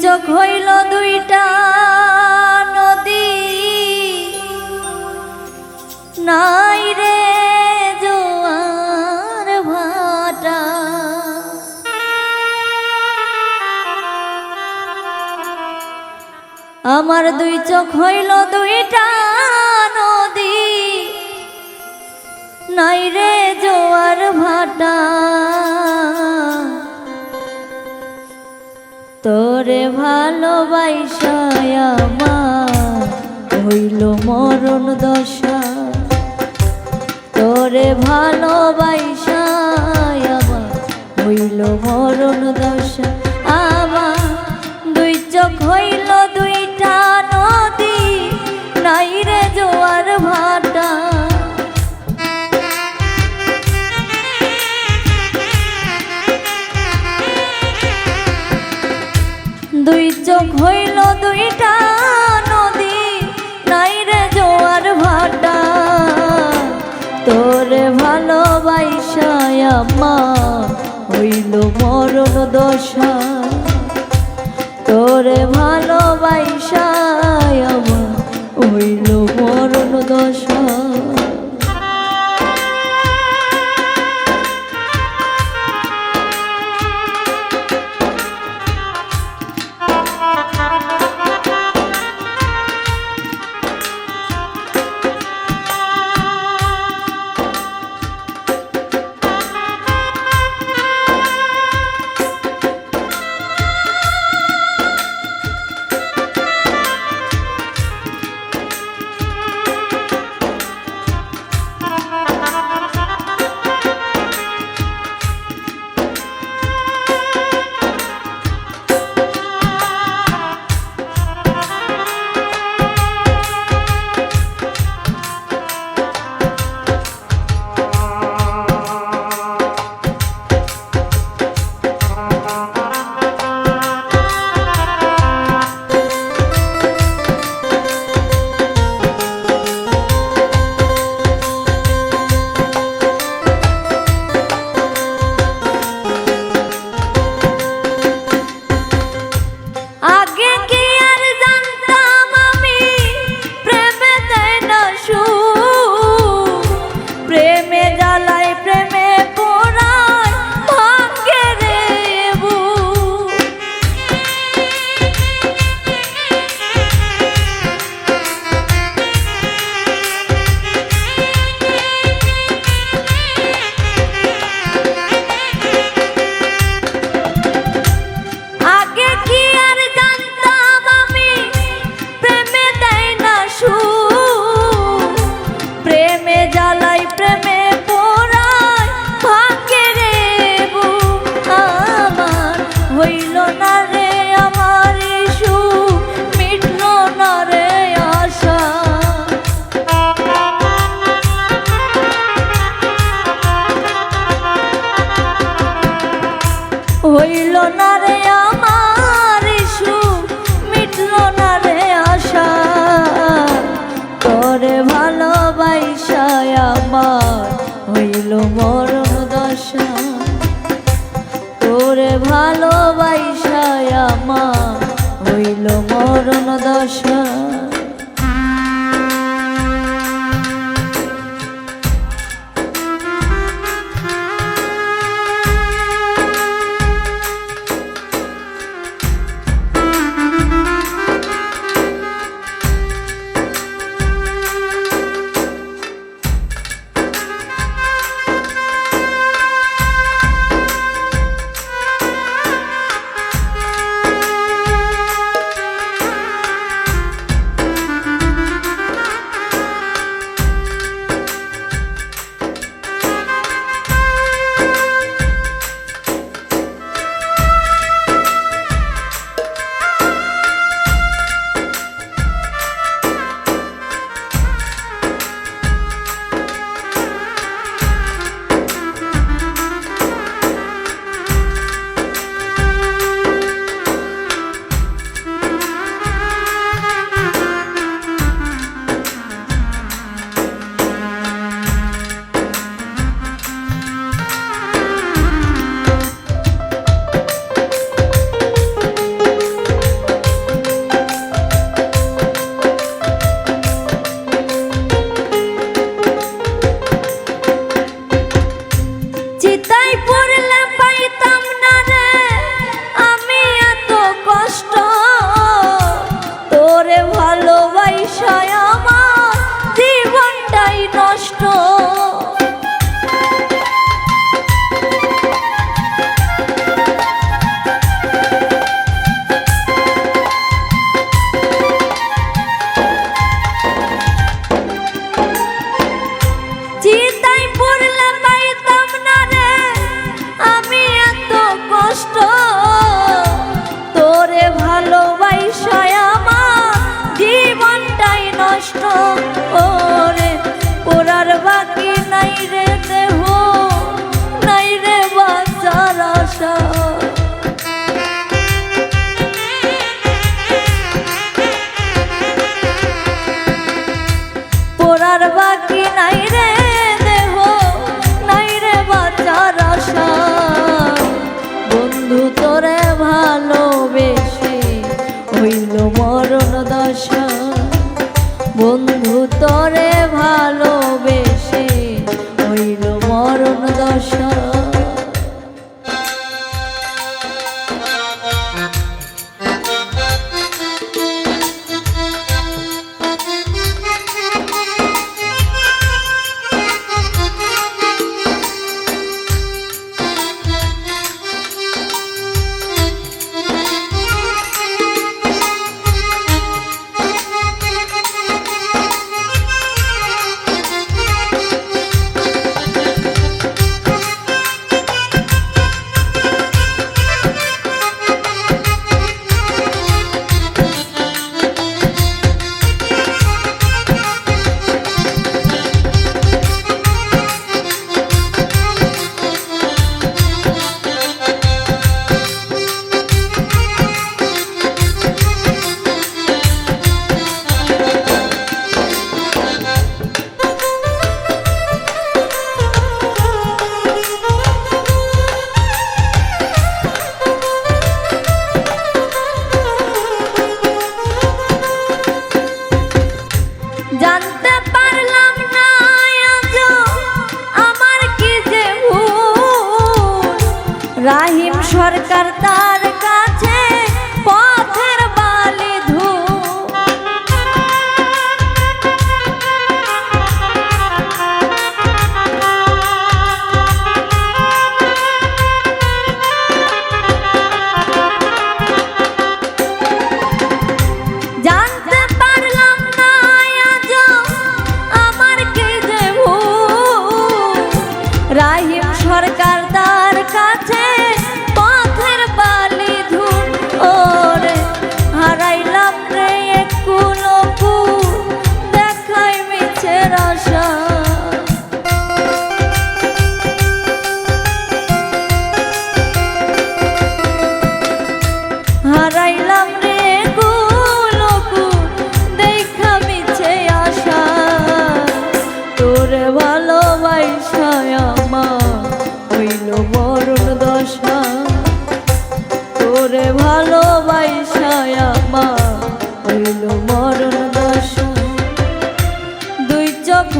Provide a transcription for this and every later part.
চোখ হইল দুইটা নদী। নাই রে জোয়ার ভাটা। আমার দুই চোখ হইল দুইটা নদী। নাই রে জোয়ার ভাটা। তোরে ভালোবাসায় আমার হইল মরণ দশা। তোরে ভালোবাসায় আমার হইল মরণ দশা। আমার হইল মরণ দশা। তোরে ভালোবাসায় ভালোবাসায় আমার হইল মরণ দশা। তোরে হইল মরণ দশা। করে ভালোবাসায় জীবনটাই নষ্ট করে। ওরার বাকি নাই রে দেহ, নাই রে বাচ্চার আশা। বাকি সরকার তার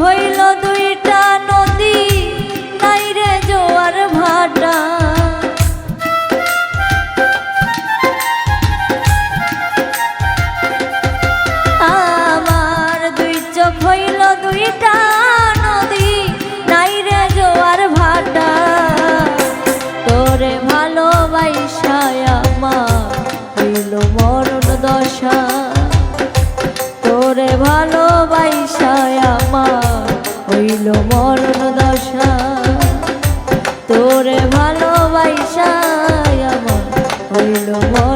হইল 你冷漠。